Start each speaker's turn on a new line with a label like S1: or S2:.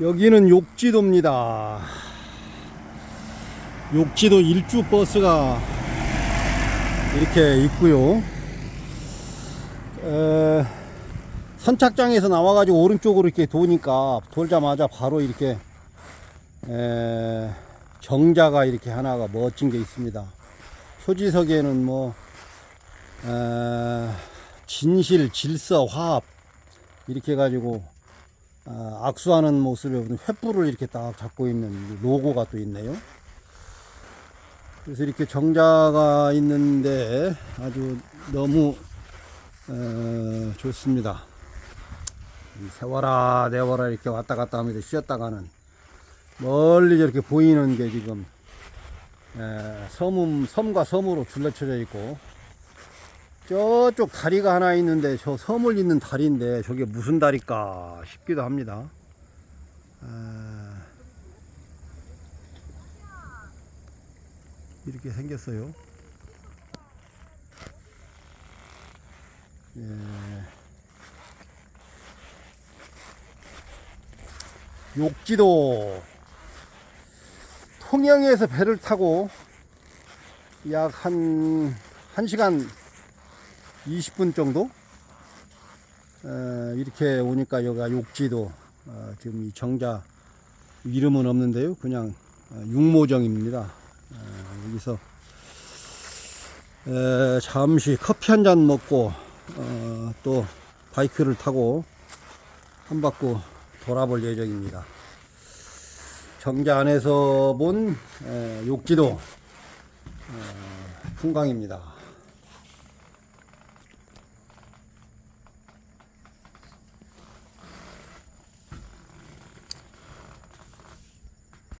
S1: 여기는 욕지도입니다. 욕지도 일주 버스가 이렇게 있고요. 에, 선착장에서 나와가지고 오른쪽으로 이렇게 도니까 돌자마자 바로 이렇게 에, 정자가 이렇게 하나가 멋진 게 있습니다. 표지석에는 뭐 에, 진실, 질서, 화합 이렇게 해가지고 아, 악수하는 모습에 횃불을 이렇게 딱 잡고 있는 로고가 또 있네요. 그래서 이렇게 정자가 있는데 아주 너무 어, 좋습니다. 이 세워라 내워라 이렇게 왔다 갔다 하면서 쉬었다 가는 멀리 저렇게 보이는 게 지금 에, 섬음, 섬과 섬으로 둘러쳐져 있고 저쪽 다리가 하나 있는데 저 섬을 잇는 다리인데 저게 무슨 다리일까 싶기도 합니다. 아, 이렇게 생겼어요. 예. 욕지도 통영에서 배를 타고 약 한 1시간 20분 정도? 어, 이렇게 오니까 여기가 욕지도 어, 지금 이 정자 이름은 없는데요. 그냥 어, 육모정입니다. 어, 여기서 에, 잠시 커피 한 잔 먹고 어, 또 바이크를 타고 한 바퀴 돌아볼 예정입니다. 정자 안에서 본 에, 욕지도 어, 풍광입니다